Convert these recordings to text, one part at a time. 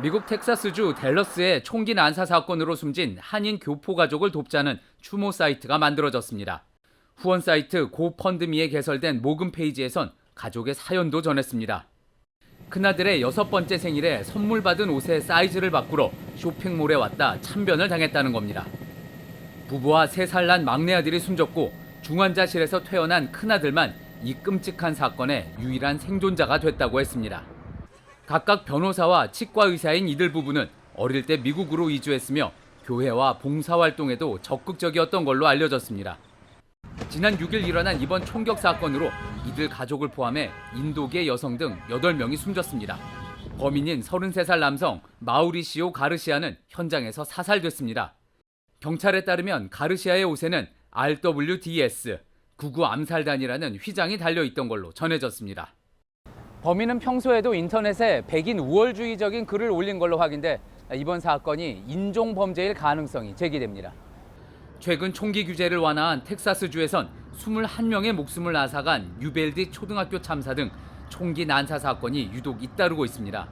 미국 텍사스주 댈러스의 총기 난사 사건으로 숨진 한인 교포 가족을 돕자는 추모 사이트가 만들어졌습니다. 후원 사이트 고펀드미에 개설된 모금 페이지에선 가족의 사연도 전했습니다. 큰아들의 여섯 번째 생일에 선물 받은 옷의 사이즈를 바꾸러 쇼핑몰에 왔다 참변을 당했다는 겁니다. 부부와 세 살 난 막내 아들이 숨졌고 중환자실에서 퇴원한 큰아들만 이 끔찍한 사건의 유일한 생존자가 됐다고 했습니다. 각각 변호사와 치과 의사인 이들 부부는 어릴 때 미국으로 이주했으며 교회와 봉사활동에도 적극적이었던 걸로 알려졌습니다. 지난 6일 일어난 이번 총격 사건으로 이들 가족을 포함해 인도계 여성 등 8명이 숨졌습니다. 범인인 33살 남성 마우리시오 가르시아는 현장에서 사살됐습니다. 경찰에 따르면 가르시아의 옷에는 RWDS, 구구 암살단이라는 휘장이 달려 있던 걸로 전해졌습니다. 범인은 평소에도 인터넷에 백인 우월주의적인 글을 올린 걸로 확인돼 이번 사건이 인종 범죄일 가능성이 제기됩니다. 최근 총기 규제를 완화한 텍사스주에선 21명의 목숨을 앗아간 유벨디 초등학교 참사 등 총기 난사 사건이 유독 잇따르고 있습니다.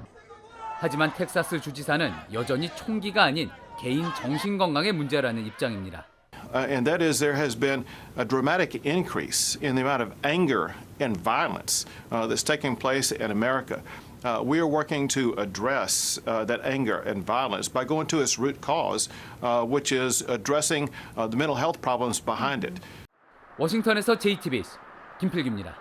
하지만 텍사스 주지사는 여전히 총기가 아닌 개인 정신 건강의 문제라는 입장입니다. uh, and that is there has been a dramatic increase in the amount of anger and violence uh, that's taking place in America. Uh, we are working to address uh, that anger and violence by going to its root cause, uh, which is addressing uh, the mental health problems behind it. 워싱턴에서 JTBC 김필기입니다.